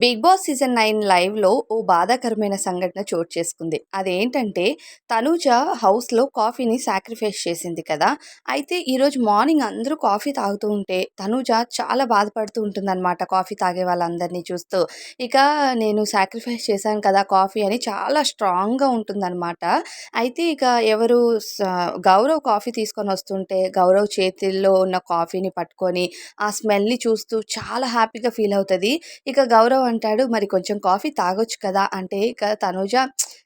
Big boss season nine లైవ్లో ఓ బాధాకరమైన సంఘటన చోటు చేసుకుంది. అదేంటంటే తనూజ హౌస్లో కాఫీని సాక్రిఫైస్ చేసింది కదా! అయితే ఈరోజు మార్నింగ్ అందరూ కాఫీ తాగుతూ ఉంటే తనూజ చాలా బాధపడుతూ ఉంటుందన్నమాట కాఫీ తాగే వాళ్ళందరినీ చూస్తూ. ఇక నేను సాక్రిఫైస్ చేశాను కదా కాఫీ అని చాలా స్ట్రాంగ్గా ఉంటుందన్నమాట. అయితే ఇక ఎవరు స- గౌరవ్ కాఫీ తీసుకొని వస్తుంటే గౌరవ్ చేతిలో ఉన్న కాఫీని పట్టుకొని ఆ స్మెల్ని చూస్తూ చాలా హ్యాపీగా ఫీల్ అవుతుంది. ఇక గౌరవ్ అంటాడు మరి కొంచెం కాఫీ తాగొచ్చు కదా అంటే ఇక తనుజ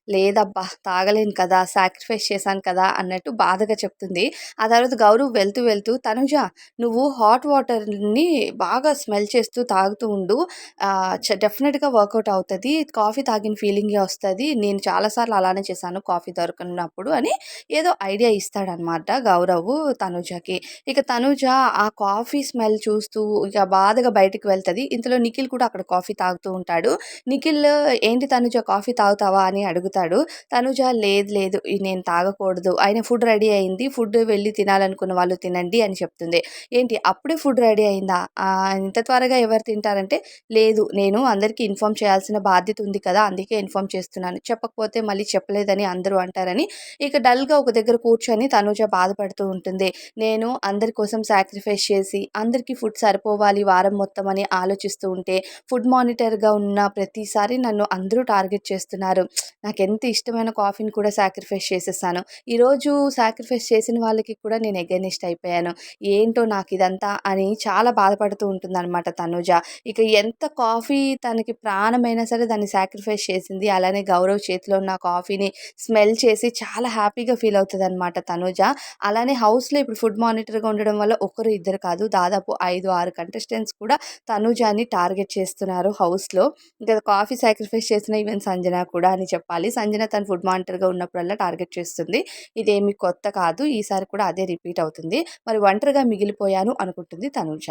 లేదబ్బా తాగలేను కదా సాక్రిఫైస్ చేశాను కదా అన్నట్టు బాధగా చెప్తుంది. ఆ తర్వాత గౌరవ్ వెళ్తూ వెళ్తూ తనుజ నువ్వు హాట్ వాటర్ని బాగా స్మెల్ చేస్తూ తాగుతూ ఉండు. డెఫినెట్గా వర్కౌట్ అవుతుంది. కాఫీ తాగిన ఫీలింగే వస్తుంది. నేను చాలాసార్లు అలానే చేశాను కాఫీ దొరకనప్పుడు అని ఏదో ఐడియా ఇస్తాడనమాట గౌరవ్ తనుజకి. ఇక తనుజ ఆ కాఫీ స్మెల్ చూస్తూ ఇక బాధగా బయటికి వెళ్తుంది. ఇంతలో నిఖిల్ కూడా అక్కడ కాఫీ తాగుతూ ఉంటాడు. నిఖిల్ ఏంటి తనుజ కాఫీ తాగుతావా? అని అడుగుతాడు తనుజ లేదు లేదు నేను తాగకూడదు. ఆయన ఫుడ్ రెడీ అయింది. ఫుడ్ వెళ్ళి తినాలనుకున్న వాళ్ళు తినండి అని చెప్తుంది. ఏంటి? అప్పుడే ఫుడ్ రెడీ అయిందా? ఇంత త్వరగా ఎవరు తింటారంటే లేదు నేను అందరికీ ఇన్ఫామ్ చేయాల్సిన బాధ్యత ఉంది కదా అందుకే ఇన్ఫామ్ చేస్తున్నాను. చెప్పకపోతే మళ్ళీ చెప్పలేదని అందరూ అంటారని ఇక డల్గా ఒక దగ్గర కూర్చొని తనుజ బాధపడుతూ ఉంటుంది. నేను అందరి కోసం సాక్రిఫైస్ చేసి అందరికీ ఫుడ్ సరిపోవాలి వారం మొత్తం అని ఆలోచిస్తూ ఉంటే ఫుడ్ మానిటర్గా ఉన్న ప్రతిసారి నన్ను అందరూ టార్గెట్ చేస్తున్నారు. నాకు ఎంత ఇష్టమైన కాఫీని కూడా సాక్రిఫైస్ చేసేసాను. ఈరోజు సాక్రిఫైస్ చేసిన వాళ్ళకి కూడా నేను ఎగనిస్ట్ అయిపోయాను. ఏంటో నాకు ఇదంతా అని చాలా బాధపడుతూ ఉంటుందన్నమాట తనుజ. ఇక ఎంత కాఫీ తనకి ప్రాణమైనా సరే దాన్ని సాక్రిఫైస్ చేసింది. అలానే గౌరవ్ చేతిలో ఉన్న కాఫీని స్మెల్ చేసి చాలా హ్యాపీగా ఫీల్ అవుతుంది అనమాట తనుజ. అలానే హౌస్లో ఇప్పుడు ఫుడ్ మానిటర్గా ఉండడం వల్ల ఒకరు ఇద్దరు కాదు దాదాపు ఐదు ఆరు కంటెస్టెంట్స్ కూడా తనుజాని టార్గెట్ చేస్తున్నారు హౌస్లో. ఇంకా కాఫీ సాక్రిఫైస్ చేసిన ఈవెన్ సంజన కూడా అని చెప్పాలి. సంజన తన ఫుడ్ మానిటర్గా ఉన్నప్పుడల్లా టార్గెట్ చేస్తుంది. ఇదేమి కొత్త కాదు ఈసారి కూడా అదే రిపీట్ అవుతుంది. మరి ఒంటరిగా మిగిలిపోయాను అనుకుంటుంది తనుజ.